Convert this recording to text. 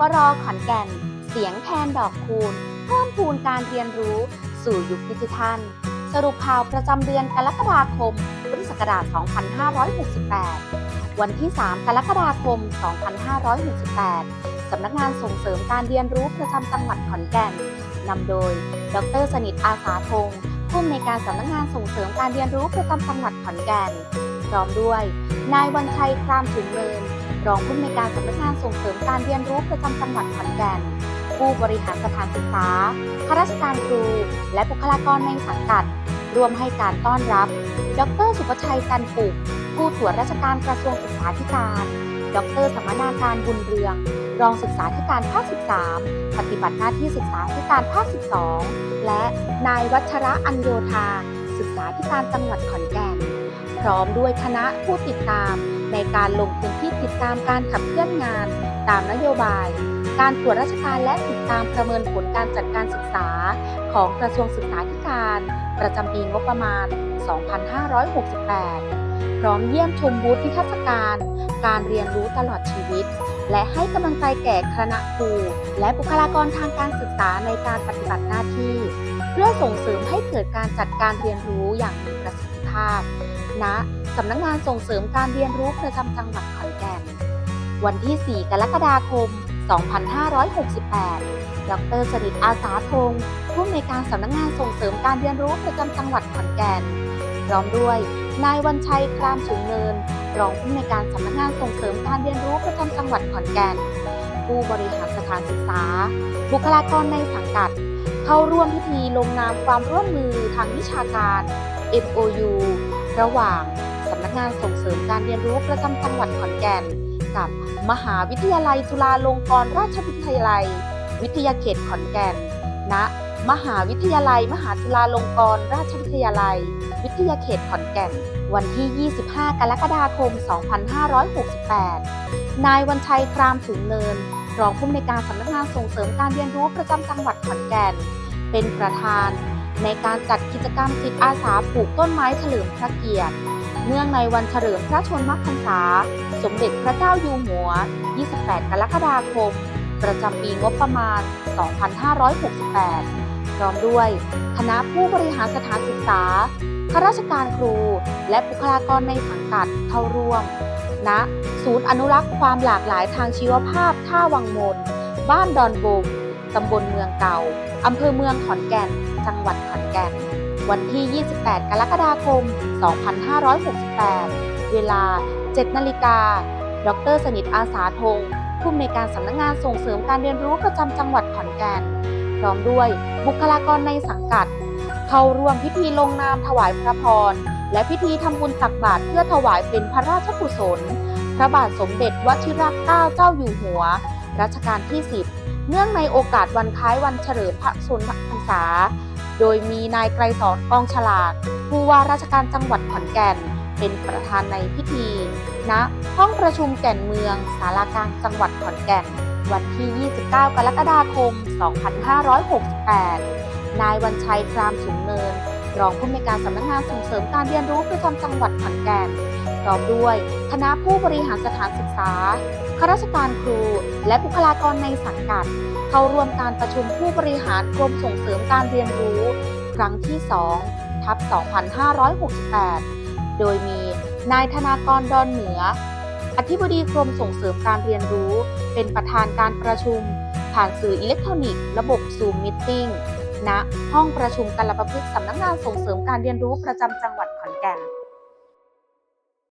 กรขอนแก่น เสียงแคนดอกคูณ เพิ่มพูนการเรียนรู้ สู่ยุคดิจิทัล สรุปข่าวประจำเดือนกรกฎาคม พุทธศักราช 2568 วันที่ 3 กรกฎาคม 2568 สำนักงานส่งเสริมการเรียนรู้ประจำจังหวัดขอนแก่น นำโดย ดรสนิทอาสาธงผู้อำนวยการสำนักงานส่งเสริมการเรียนรู้ประจำจังหวัดขอนแก่น พร้อมด้วย นายวันชัยครามถุงเนิน รองผู้อำนวยการสำนักงานส่งเสริมการเรียนรู้ประจำจังหวัดขอนแก่น ผู้บริหารสถานศึกษา ข้าราชการครู และบุคลากรในสังกัด ร่วมให้การต้อนรับ ดร สุภชัยจันปุกผู้ตรวจราชการกระทรวงศึกษาธิการ ดรสมนาการบุญเรือง รองศึกษาธิการภาค 13 ปฏิบัติหน้าที่ศึกษาธิการภาค 12 และนายวัชระอัญโยธา ศึกษาธิการจังหวัดขอนแก่น พร้อมด้วยคณะผู้ติดตามในการลงพื้นที่ติดตามการขับเคลื่อนงาน ตามนโยบาย การตรวจราชการและติดตามประเมินผลการจัดการศึกษา ของกระทรวงศึกษาธิการ ประจำปีงบประมาณ 2568 พร้อมเยี่ยมชมบูธนิทรรศการ การเรียนรู้ตลอดชีวิต และให้กำลังใจแก่คณะครูและบุคลากรทางการศึกษาในการปฏิบัติหน้าที่ พื่อส่งเสริมให้เกิดการจัดการเรียนรู้อย่างมีประสิทธิภาพณสำนักงานส่งเสริมการเรียนรู้ประจำจังหวัดขอนแก่น วันที่ 4 กรกฎาคม 2568 ดรสริตอาสาธงผู้อำนวยการสำนักงานส่งเสริมการเรียนรู้ประจำจังหวัดขอนแก่น พร้อมด้วยนายวันชัยครามสูงเนิน รองผู้อำนวยการสำนักงานส่งเสริมการเรียนรู้ประจำจังหวัดขอนแก่น ผู้บริหารสถานศึกษา บุคลากรในสังกัด เข้าร่วมพิธีลงนามความร่วมมือทางวิชาการ MOU ระหว่างสำนักงานส่งเสริมการเรียนรู้ประจำจังหวัดขอนแก่น กับมหาวิทยาลัยจุฬาลงกรณราชวิทยาลัย วิทยาเขตขอนแก่นณมหาวิทยาลัย มหาจุฬาลงกรณราชวิทยาลัย วิทยาเขตขอนแก่น วันที่ 25 กรกฎาคม 2568 นายวันชัยครามสูงเนิน รองผู้อำนวยการสำนักงานส่งเสริมการเรียนรู้ประจำจังหวัดขอนแก่น เป็นประธาน ในการจัดกิจกรรมจิตอาสาปลูกต้นไม้เฉลิมพระเกียรติ เนื่องในวันเฉลิมพระชนมพรรษา สมเด็จพระเจ้าอยู่หัว 28 กรกฎาคม ประจำปีงบประมาณ 2568 พร้อมด้วยคณะผู้บริหารสถานศึกษาข้าราชการครู และบุคลากรในสังกัดเข้าร่วม ณศูนย์อนุรักษ์ความหลากหลายทางชีวภาพท่าวังมน บ้านดอนบมตำบลเมืองเก่า อำเภอเมืองขอนแก่น จังหวัดขอนแก่น วันที่ 28 กรกฎาคม 2568 เวลา 7 นาฬิกา ดร สนิทอาสาธงผู้อำนวยการสำนักงานส่งเสริมการเรียนรู้ประจำจังหวัดขอนแก่น พร้อมด้วยบุคลากรในสังกัด เข้าร่วมพิธีลงนามถวายพระพร และพิธีทำบุญตักบาตรเพื่อถวายเป็นพระราชกุศล พระบาทสมเด็จวชิรเกล้าเจ้าอยู่หัว รัชกาลที่ 10 เนื่องในโอกาสวันคล้ายวันเฉลิมพระชนมพรรษา โดยมีนายไกรสอนกองฉลาด ผู้ว่าราชการจังหวัดขอนแก่น เป็นประธานในพิธีณห้องประชุมแก่นเมืองสารากลางจังหวัดขอนแก่น วันที่ 29 กรกฎาคม 2568 นายวันชัยครามสูงเนิน รองผู้อำนวยการสำนักงานส่งเสริมการเรียนรู้ประจำจังหวัดขอนแก่นพร้อมด้วย คณะผู้บริหารสถานศึกษาข้าราชการครู และบุคลากรในสังกัด เข้าร่วมการประชุมผู้บริหารกรมส่งเสริมการเรียนรู้ ครั้งที่ 2 ทับ 2568 โดยมีนายธนากรดอนเหนือ อธิบดีกรมส่งเสริมการเรียนรู้ เป็นประธานการประชุม ผ่านสื่ออิเล็กทรอนิกส์ ระบบ Zoom Meeting ณห้องประชุมกัลปพฤกษ์สำนักงานส่งเสริมการเรียนรู้ประจำจังหวัดขอนแก่น